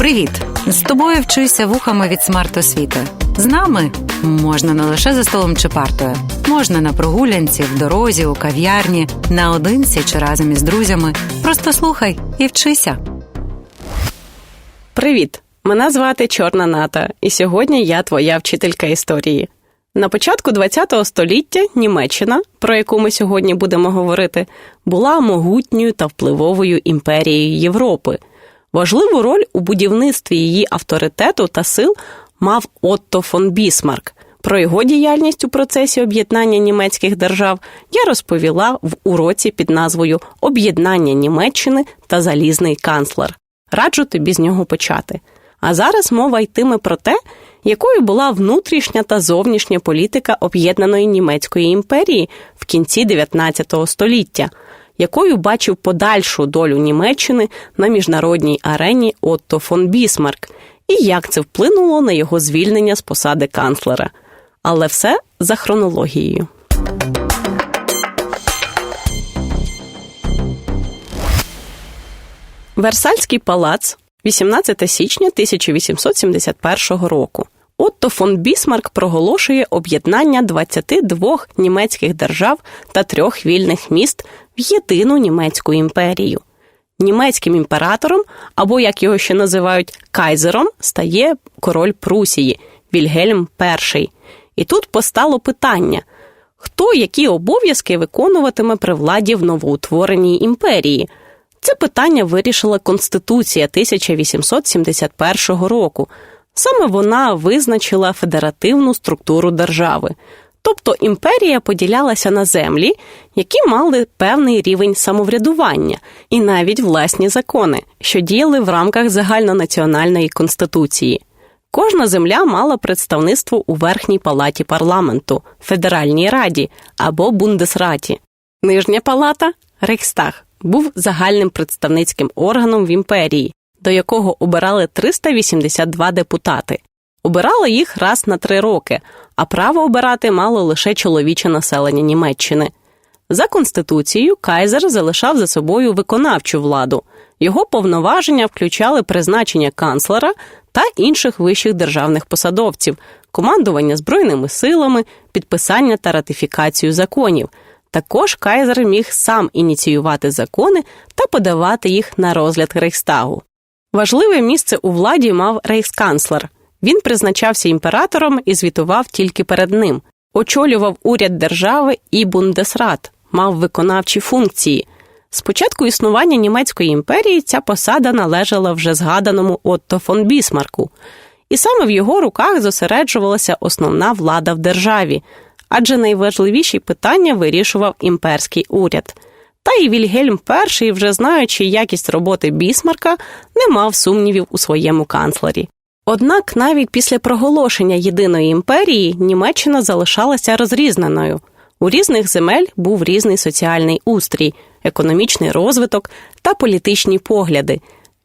Привіт! З тобою вчуся вухами від смарт-освіти. З нами можна не лише за столом чи партою, можна на прогулянці, в дорозі, у кав'ярні, наодинці чи разом із друзями. Просто слухай і вчися. Привіт! Мене звати Чорна Ната, і сьогодні я твоя вчителька історії. На початку ХХ століття Німеччина, про яку ми сьогодні будемо говорити, була могутньою та впливовою імперією Європи. Важливу роль у будівництві її авторитету та сил мав Отто фон Бісмарк. Про його діяльність у процесі об'єднання німецьких держав я розповіла в уроці під назвою Об'єднання Німеччини та залізний канцлер. Раджу тобі з нього почати. А зараз мова йтиме про те, якою була внутрішня та зовнішня політика об'єднаної німецької імперії в кінці 19 століття, якою бачив подальшу долю Німеччини на міжнародній арені Отто фон Бісмарк, і як це вплинуло на його звільнення з посади канцлера. Але все за хронологією. Версальський палац 18 січня 1871 року. Отто фон Бісмарк проголошує об'єднання 22 німецьких держав та трьох вільних міст в єдину німецьку імперію. Німецьким імператором, або як його ще називають кайзером, стає король Прусії Вільгельм І. І тут постало питання: хто які обов'язки виконуватиме при владі в новоутвореній імперії? Це питання вирішила Конституція 1871 року. Саме вона визначила федеративну структуру держави. Тобто імперія поділялася на землі, які мали певний рівень самоврядування, і навіть власні закони, що діяли в рамках загальнонаціональної конституції. Кожна земля мала представництво у верхній палаті парламенту, Федеральній раді або Бундесраті. Нижня палата Рейхстаг був загальним представницьким органом в імперії, до якого обирали 382 депутати. Обирали їх раз на три роки, а право обирати мало лише чоловіче населення Німеччини. За конституцією Кайзер залишав за собою виконавчу владу. Його повноваження включали призначення канцлера та інших вищих державних посадовців, командування збройними силами, підписання та ратифікацію законів. Також Кайзер міг сам ініціювати закони та подавати їх на розгляд Рейхстагу. Важливе місце у владі мав рейхсканцлер. Він призначався імператором і звітував тільки перед ним, очолював уряд держави і бундесрат, мав виконавчі функції. Спочатку існування німецької імперії ця посада належала вже згаданому Отто фон Бісмарку, і саме в його руках зосереджувалася основна влада в державі, адже найважливіші питання вирішував імперський уряд. Та й Вільгельм І, вже знаючи якість роботи Бісмарка, не мав сумнівів у своєму канцлері. Однак навіть після проголошення єдиної імперії Німеччина залишалася розрізненою. У різних земель був різний соціальний устрій, економічний розвиток та політичні погляди.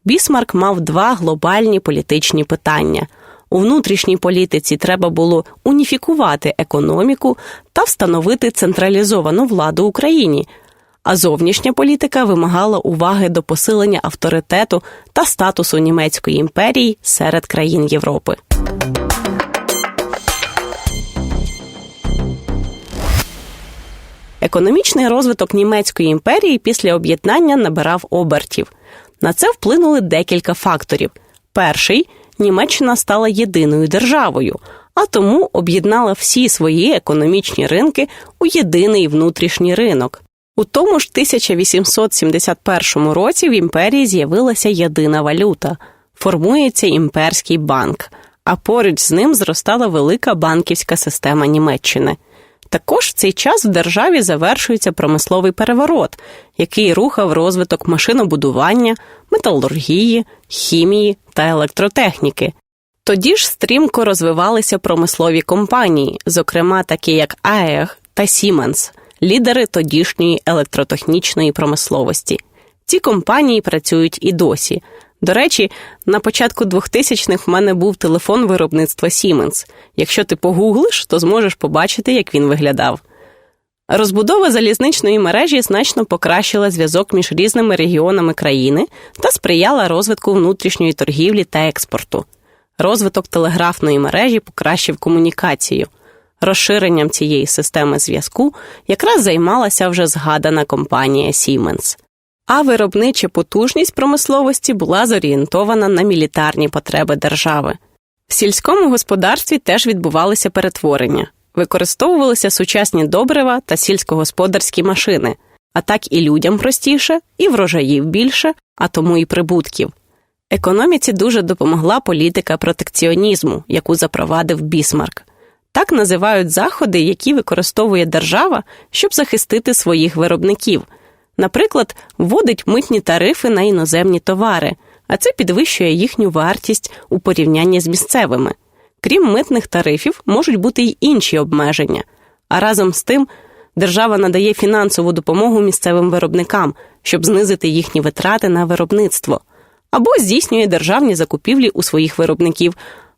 Бісмарк мав два глобальні політичні питання. У внутрішній політиці треба було уніфікувати економіку та встановити централізовану владу Україні. А зовнішня політика вимагала уваги до посилення авторитету та статусу німецької імперії серед країн Європи. Економічний розвиток німецької імперії після об'єднання набирав обертів. На це вплинули декілька факторів. Перший Німеччина стала єдиною державою, а тому об'єднала всі свої економічні ринки у єдиний внутрішній ринок. У тому ж 1871 році в імперії з'явилася єдина валюта формується імперський банк, а поруч з ним зростала велика банківська система Німеччини. Також в цей час в державі завершується промисловий переворот, який рухав розвиток машинобудування, металургії, хімії та електротехніки. Тоді ж стрімко розвивалися промислові компанії, зокрема такі як АЕГ та Сіменс, лідери тодішньої електротехнічної промисловості. Ці компанії працюють і досі. До речі, на початку 2000-х в мене був телефон виробництва Siemens. Якщо ти погуглиш, то зможеш побачити, як він виглядав. Розбудова залізничної мережі значно покращила зв'язок між різними регіонами країни та сприяла розвитку внутрішньої торгівлі та експорту. Розвиток телеграфної мережі покращив комунікацію. Розширенням цієї системи зв'язку якраз займалася вже згадана компанія Siemens. А виробнича потужність промисловості була зорієнтована на мілітарні потреби держави. В сільському господарстві теж відбувалися перетворення, використовувалися сучасні добрива та сільськогосподарські машини, а так і людям простіше, і врожаїв більше, а тому і прибутків. Економіці дуже допомогла політика протекціонізму, яку запровадив Бісмарк. Так називають заходи, які використовує держава, щоб захистити своїх виробників. Наприклад, вводить митні тарифи на іноземні товари, а це підвищує їхню вартість у порівнянні з місцевими. Крім митних тарифів, можуть бути й інші обмеження. А разом з тим, держава надає фінансову допомогу місцевим виробникам, щоб знизити їхні витрати на виробництво, або здійснює державні закупівлі у своїх виробників,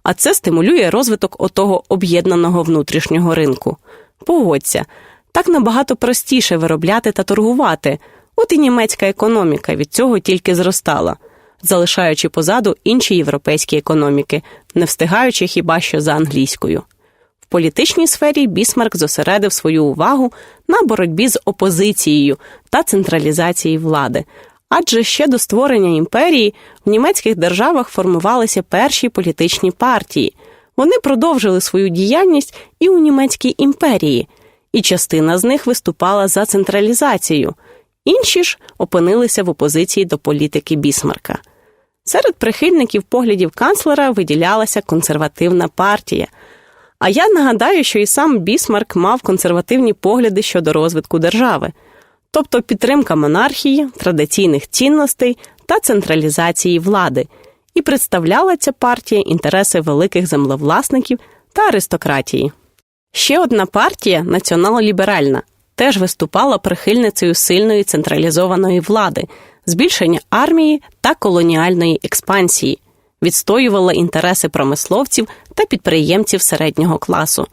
а це стимулює розвиток отого об'єднаного внутрішнього ринку. Погодься, так набагато простіше виробляти та торгувати. От і німецька економіка від цього тільки зростала, залишаючи позаду інші європейські економіки, не встигаючи хіба що за англійською. В політичній сфері Бісмарк зосередив свою увагу на боротьбі з опозицією та централізації влади. Адже ще до створення імперії в німецьких державах формувалися перші політичні партії. Вони продовжили свою діяльність і у німецькій імперії, і частина з них виступала за централізацію, інші ж опинилися в опозиції до політики Бісмарка. Серед прихильників поглядів канцлера виділялася консервативна партія. А я нагадаю, що і сам Бісмарк мав консервативні погляди щодо розвитку держави тобто підтримка монархії, традиційних цінностей та централізації влади, і представляла ця партія інтереси великих землевласників та аристократії. Ще одна партія націонал-ліберальна, теж виступала прихильницею сильної централізованої влади, збільшення армії та колоніальної експансії, відстоювала інтереси промисловців та підприємців середнього класу.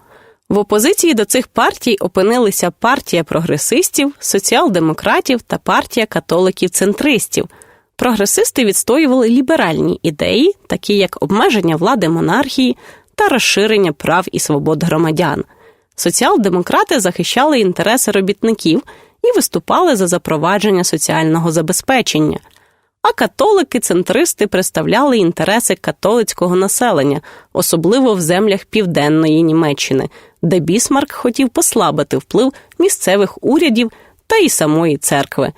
В опозиції до цих партій опинилися партія прогресистів, соціал-демократів та партія католиків-центристів. Прогресисти відстоювали ліберальні ідеї, такі як обмеження влади монархії та розширення прав і свобод громадян. Соціал-демократи захищали інтереси робітників і виступали за запровадження соціального забезпечення. А католики-центристи представляли інтереси католицького населення, особливо в землях південної Німеччини, де Бісмарк хотів послабити вплив місцевих урядів та й самої церкви.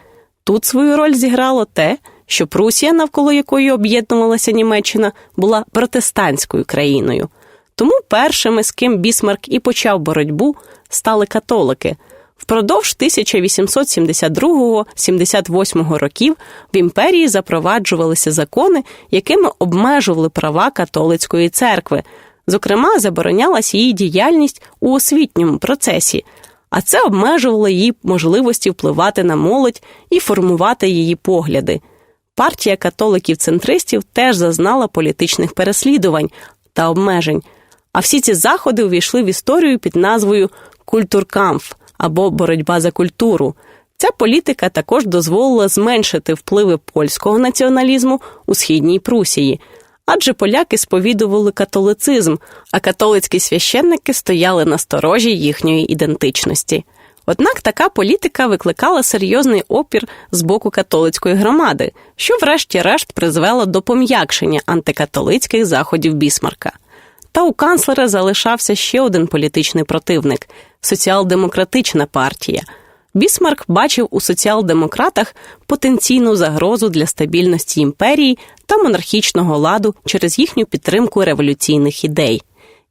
Тут свою роль зіграло те, що Прусія, навколо якої об'єднувалася Німеччина, була протестантською країною. Тому першими, з ким Бісмарк і почав боротьбу, стали католики. Впродовж 1872-78 років в імперії запроваджувалися закони, якими обмежували права католицької церкви. Зокрема, заборонялась її діяльність у освітньому процесі, а це обмежувало її можливості впливати на молодь і формувати її погляди. Партія католиків-центристів теж зазнала політичних переслідувань та обмежень. А всі ці заходи увійшли в історію під назвою Культуркамф або боротьба за культуру. Ця політика також дозволила зменшити впливи польського націоналізму у східній Прусії, адже поляки сповідували католицизм, а католицькі священники стояли на сторожі їхньої ідентичності. Однак така політика викликала серйозний опір з боку католицької громади, що, врешті-решт, призвело до пом'якшення антикатолицьких заходів Бісмарка. Та у канцлера залишався ще один політичний противник соціал-демократична партія. Бісмарк бачив у соціал-демократах потенційну загрозу для стабільності імперії та монархічного ладу через їхню підтримку революційних ідей.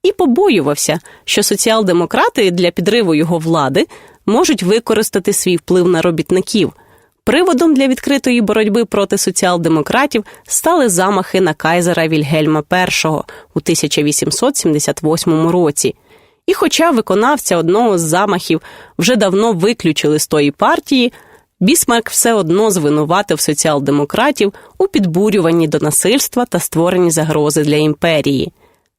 І побоювався, що соціал-демократи для підриву його влади можуть використати свій вплив на робітників. Приводом для відкритої боротьби проти соціал-демократів стали замахи на кайзера Вільгельма І у 1878 році. І, хоча виконавця одного з замахів вже давно виключили з тої партії, Бісмарк все одно звинуватив соціал-демократів у підбурюванні до насильства та створенні загрози для імперії.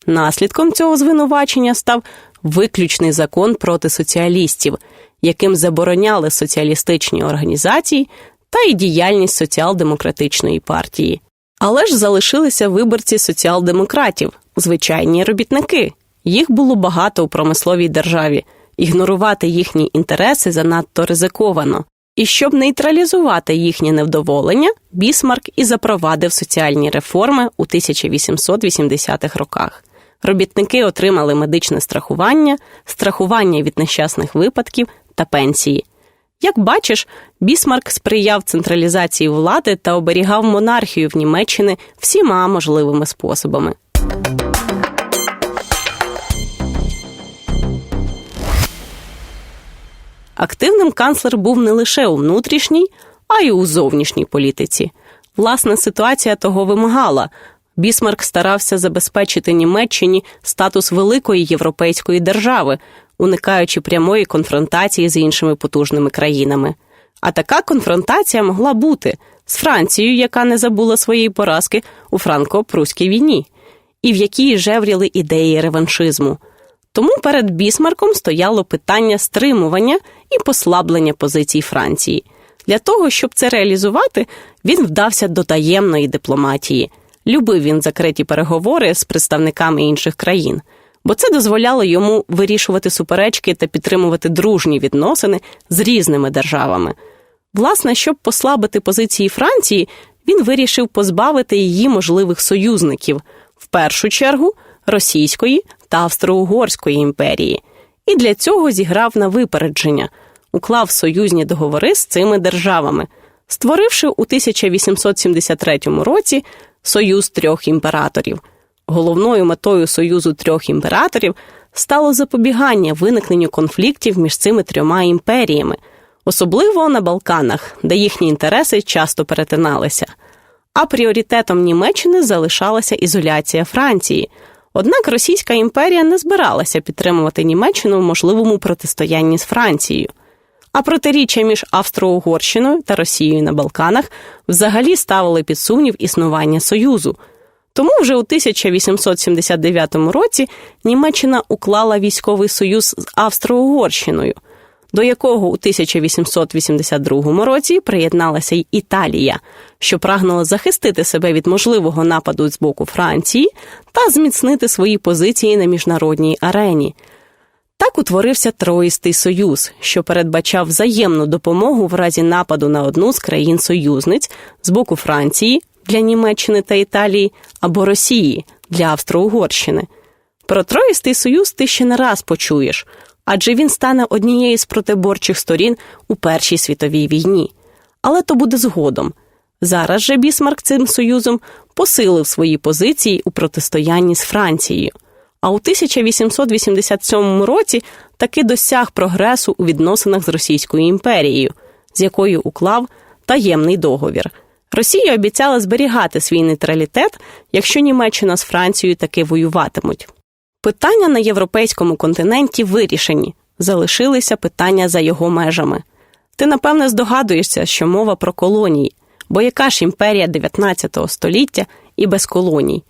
Наслідком цього звинувачення став виключний закон проти соціалістів, яким забороняли соціалістичні організації та й діяльність соціал-демократичної партії. Але ж залишилися виборці соціал-демократів, звичайні робітники. Їх було багато у промисловій державі. Ігнорувати їхні інтереси занадто ризиковано. І щоб нейтралізувати їхнє невдоволення, Бісмарк і запровадив соціальні реформи у 1880-х роках. Робітники отримали медичне страхування, страхування від нещасних випадків та пенсії. Як бачиш, Бісмарк сприяв централізації влади та оберігав монархію в Німеччини всіма можливими способами. Активним канцлер був не лише у внутрішній, а й у зовнішній політиці. Власне, ситуація того вимагала. Бісмарк старався забезпечити Німеччині статус великої європейської держави, уникаючи прямої конфронтації з іншими потужними країнами. А така конфронтація могла бути з Францією, яка не забула своєї поразки у франко-пруській війні, і в якій жевріли ідеї реваншизму. Тому перед Бісмарком стояло питання стримування і послаблення позицій Франції. Для того, щоб це реалізувати, він вдався до таємної дипломатії. Любив він закриті переговори з представниками інших країн, бо це дозволяло йому вирішувати суперечки та підтримувати дружні відносини з різними державами. Власне, щоб послабити позиції Франції, він вирішив позбавити її можливих союзників в першу чергу Російської та Австро-Угорської імперії, і для цього зіграв на випередження, уклав союзні договори з цими державами, створивши у 1873 році Союз трьох імператорів. Головною метою Союзу трьох імператорів стало запобігання виникненню конфліктів між цими трьома імперіями, особливо на Балканах, де їхні інтереси часто перетиналися. А пріоритетом Німеччини залишалася ізоляція Франції. Однак Російська імперія не збиралася підтримувати Німеччину в можливому протистоянні з Францією. А протиріччя між Австро-Угорщиною та Росією на Балканах взагалі ставили під сумнів існування Союзу. Тому вже у 1879 році Німеччина уклала військовий союз з Австро-Угорщиною, до якого у 1882 році приєдналася й Італія, що прагнула захистити себе від можливого нападу з боку Франції та зміцнити свої позиції на міжнародній арені. Так утворився Троїстий союз, що передбачав взаємну допомогу в разі нападу на одну з країн-союзниць з боку Франції для Німеччини та Італії або Росії для Австро-Угорщини. Про Троїстий союз ти ще не раз почуєш, адже він стане однією з протиборчих сторін у Першій світовій війні. Але то буде згодом. Зараз же Бісмарк цим союзом посилив свої позиції у протистоянні з Францією. А у 1887 році таки досяг прогресу у відносинах з Російською імперією, з якою уклав таємний договір. Росія обіцяла зберігати свій нейтралітет, якщо Німеччина з Францією таки воюватимуть. Питання на європейському континенті вирішені, залишилися питання за його межами. Ти, напевне, здогадуєшся, що мова про колонії, бо яка ж імперія 19 століття і без колоній.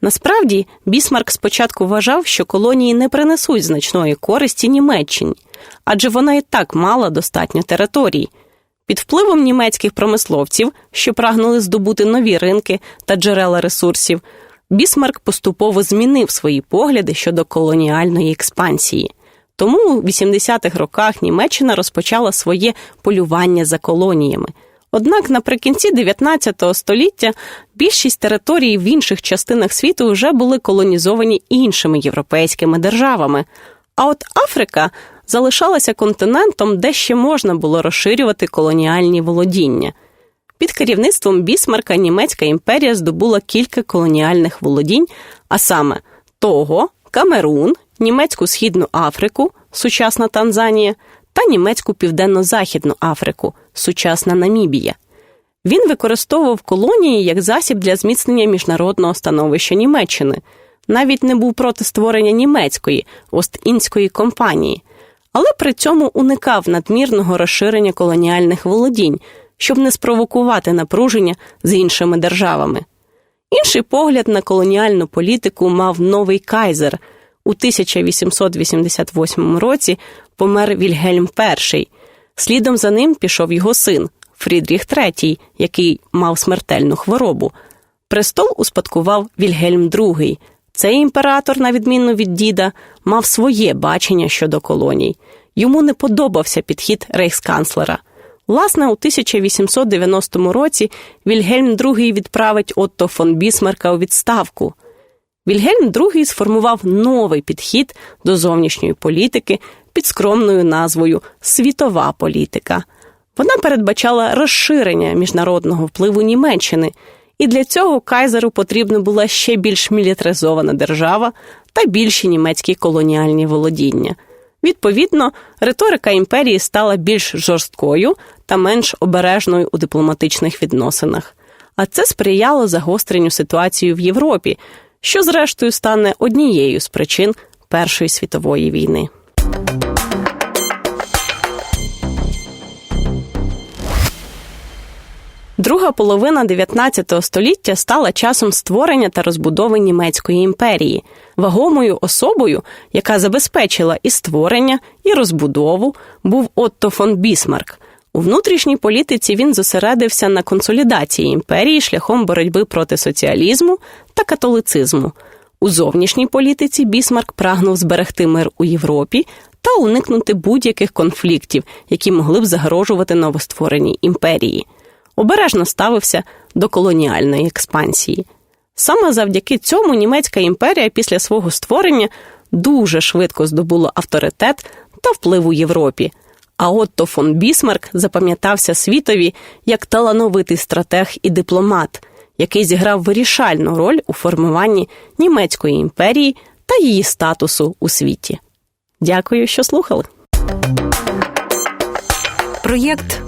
Насправді, Бісмарк спочатку вважав, що колонії не принесуть значної користі Німеччині, адже вона і так мала достатньо територій. Під впливом німецьких промисловців, що прагнули здобути нові ринки та джерела ресурсів, Бісмарк поступово змінив свої погляди щодо колоніальної експансії. Тому у 80-х роках Німеччина розпочала своє полювання за колоніями. Однак наприкінці 19 століття більшість територій в інших частинах світу вже були колонізовані іншими європейськими державами. А от Африка залишалася континентом, де ще можна було розширювати колоніальні володіння. Під керівництвом Бісмарка Німецька імперія здобула кілька колоніальних володінь, а саме Того, Камерун, Німецьку Східну Африку, сучасна Танзанія та німецьку Південно-Західну Африку, сучасна Намібія. Він використовував колонії як засіб для зміцнення міжнародного становища Німеччини, навіть не був проти створення німецької Ост-Індської компанії, але при цьому уникав надмірного розширення колоніальних володінь, щоб не спровокувати напруження з іншими державами. Інший погляд на колоніальну політику мав новий кайзер. У 1888 році помер Вільгельм І. Слідом за ним пішов його син Фрідріх III, який мав смертельну хворобу. Престол успадкував Вільгельм II. Цей імператор, на відміну від діда, мав своє бачення щодо колоній. Йому не подобався підхід рейхсканцлера. Власне, у 1890 році Вільгельм II відправить Отто фон Бісмарка у відставку. Вільгельм II сформував новий підхід до зовнішньої політики під скромною назвою Світова політика. Вона передбачала розширення міжнародного впливу Німеччини, і для цього кайзеру потрібна була ще більш мілітаризована держава та більші німецькі колоніальні володіння. Відповідно, риторика імперії стала більш жорсткою та менш обережною у дипломатичних відносинах. А це сприяло загостренню ситуації в Європі, що зрештою стане однією з причин Першої світової війни. Друга половина 19 століття стала часом створення та розбудови німецької імперії, вагомою особою, яка забезпечила і створення, і розбудову, був Отто фон Бісмарк. У внутрішній політиці він зосередився на консолідації імперії шляхом боротьби проти соціалізму та католицизму. У зовнішній політиці Бісмарк прагнув зберегти мир у Європі та уникнути будь-яких конфліктів, які могли б загрожувати новоствореній імперії обережно ставився до колоніальної експансії. Саме завдяки цьому німецька імперія після свого створення дуже швидко здобула авторитет та вплив у Європі. А Отто фон Бісмарк запам'ятався світові як талановитий стратег і дипломат, який зіграв вирішальну роль у формуванні німецької імперії та її статусу у світі. Дякую, що слухали. Проєкт